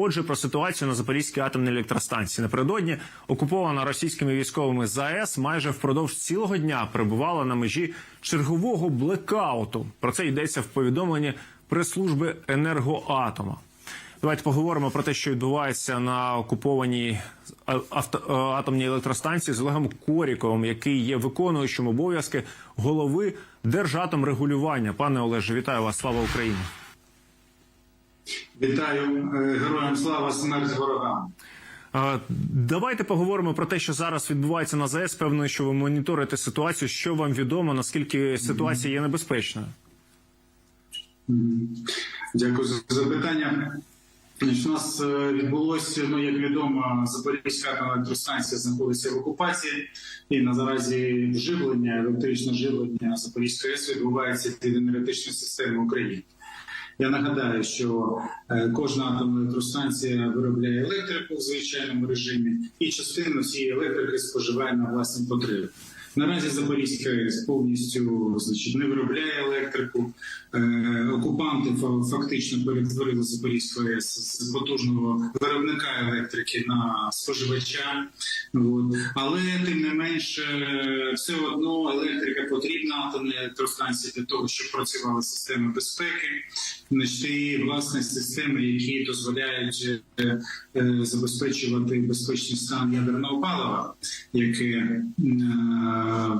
Отже, про ситуацію на Запорізькій атомній електростанції напередодні окупована російськими військовими ЗАЕС майже впродовж цілого дня перебувала на межі чергового блекауту. Про це йдеться в повідомленні прес-служби енергоатома. Давайте поговоримо про те, що відбувається на окупованій а- е, атомній електростанції з Олегом Коріковим, який є виконуючим обов'язки голови Держатомрегулювання. Пане Олеже, вітаю вас! Слава Україні! Вітаю е, героям слава смерть ворогам. Давайте поговоримо про те, що зараз відбувається на ЗАЕС. Певно, що ви моніторите ситуацію. Що вам відомо, наскільки ситуація є небезпечною? Дякую за запитання. У нас е, відбулося, ну як відомо, Запорізька електростанція знаходиться в окупації, і на заразі вживлення, електричне живлення Запорізької АЕС відбувається від енергетичної системи України. Я нагадаю, що е, кожна атомна електростанція виробляє електрику в звичайному режимі, і частину цієї електрики споживає на власні потреби. Наразі Запорізька АЕС повністю значить, не виробляє електрику. Е, окупанти фактично перетворили Запорізьку АЕС з потужного виробника електрики на споживача. От. Але тим не менше, все одно електрика потрібна атомній електростанції для того, щоб працювали системи безпеки, значить, і власне системи, які дозволяють е, е, забезпечувати безпечний стан ядерного палива, яке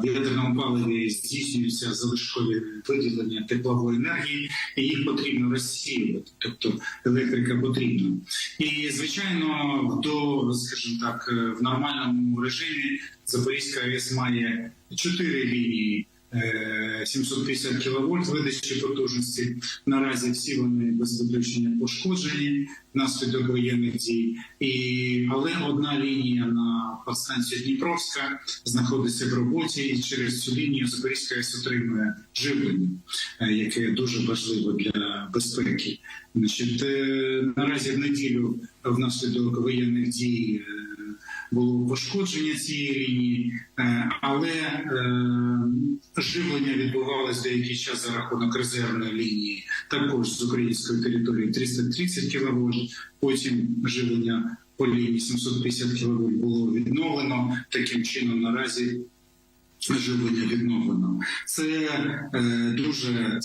в ядерному паливі здійснюються залишкові виділення теплової енергії, і їх потрібно розсіювати, тобто електрика потрібна. І звичайно, до скажімо так, в нормальному режимі Запорізька АЕС має чотири лінії. Е, 750 кВт видачі потужності. Наразі всі вони без виключення пошкоджені внаслідок воєнних дій. І, але одна лінія на подстанцію Дніпровська знаходиться в роботі, і через цю лінію Запорізька АЕС отримує живлення, е, яке дуже важливо для безпеки. Значить, е, наразі в неділю внаслідок воєнних дій. Було пошкодження цієї лінії, е, але е, живлення відбувалось деякий час за рахунок резервної лінії, також з української території 330 кВт, Потім живлення по лінії 750 кВт було відновлено. Таким чином наразі. Живлення відновлено. Це е, дуже е,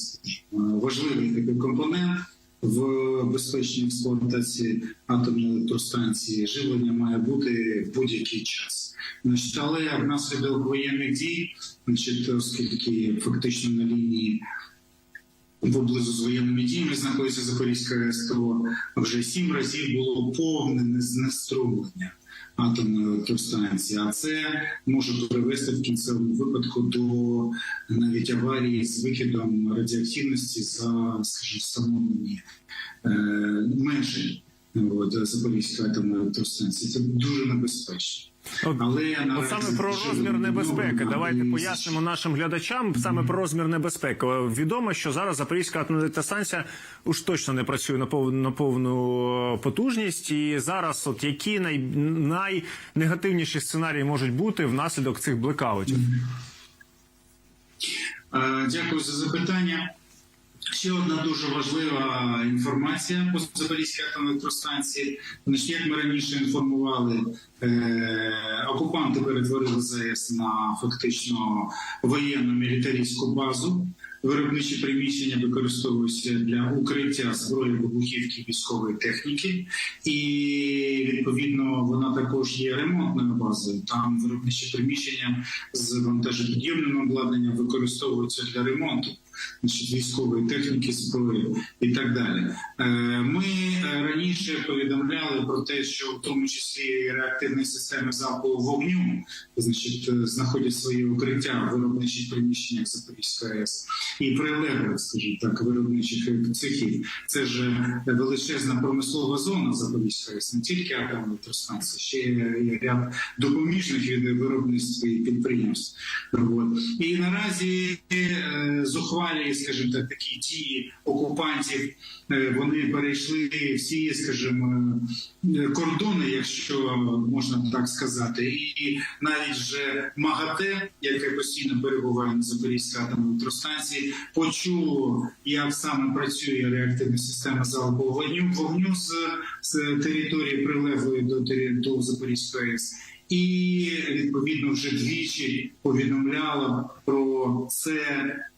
важливий такий компонент в безпечній експлуатації атомної електростанції. Живлення має бути в будь-який час. Значить, але внаслідок воєнних дій, значить, оскільки фактично на лінії поблизу з воєнними діями знаходиться Запорізька АЕС, то вже сім разів було повне знеструмлення атомної електростанції, а це може привести в кінцевому випадку до навіть аварії з викидом радіоактивності за, скажімо, встановлені е, межі от, Запорізької атомної електростанції. Це дуже небезпечно. От, Але От саме про розмір небезпеки. Давайте пояснимо нашим глядачам саме про розмір небезпеки. Відомо, що зараз Запорізька атомна електростанція уж точно не працює на повну, на повну потужність. І зараз, от які най, найнегативніші сценарії можуть бути внаслідок цих блекаутів? Е, Дякую за запитання. Ще одна дуже важлива інформація по Запорізькій атомній електростанції. Значить, як ми раніше інформували, е, окупанти перетворили ЗАЕС на фактично воєнну мілітарійську базу. Виробничі приміщення використовуються для укриття зброї вибухівки військової техніки, і відповідно вона також є ремонтною базою. Там виробничі приміщення з вантажопідйомним обладнанням використовуються для ремонту значить, військової техніки, зброї і так далі. Е, Ми е, раніше повідомляли про те, що в тому числі реактивні системи залпового вогню, значить, е, знаходять свої укриття в виробничих приміщеннях Запорізької АЕС і прилеглих, скажімо так, виробничих цехів. Це ж величезна промислова зона Запорізької АЕС, не тільки атомна електростанція, ще є ряд допоміжних від виробництв і підприємств. І наразі е, зухвало скажімо так, такі дії окупантів. Е, Вони перейшли всі, скажімо, е, кордони, якщо можна так сказати, і навіть вже МАГАТЕ, яке постійно перебуває на Запорізькій атомній електростанції, почув, як саме працює реактивна система залпового вогню вогню з, з території прилеглої до, до Запорізької АЕС. І відповідно вже двічі повідомляла про це,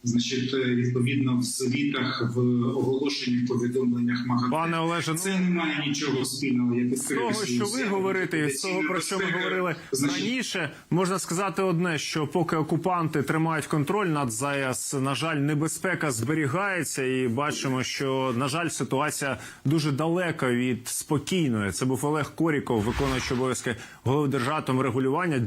значить, відповідно в звітах в оголошеннях, повідомленнях МАГАТЕ. Пане Олеже, ну Це не має нічого спільного. Я з того, що ви говорите, з того, про що ми говорили раніше, можна сказати одне: що поки окупанти тримають контроль над ЗАЕС, на жаль, небезпека зберігається, і бачимо, що на жаль, ситуація дуже далека від спокійної. Це був Олег Коріков, виконуючий обов'язки голови держатом регулювання.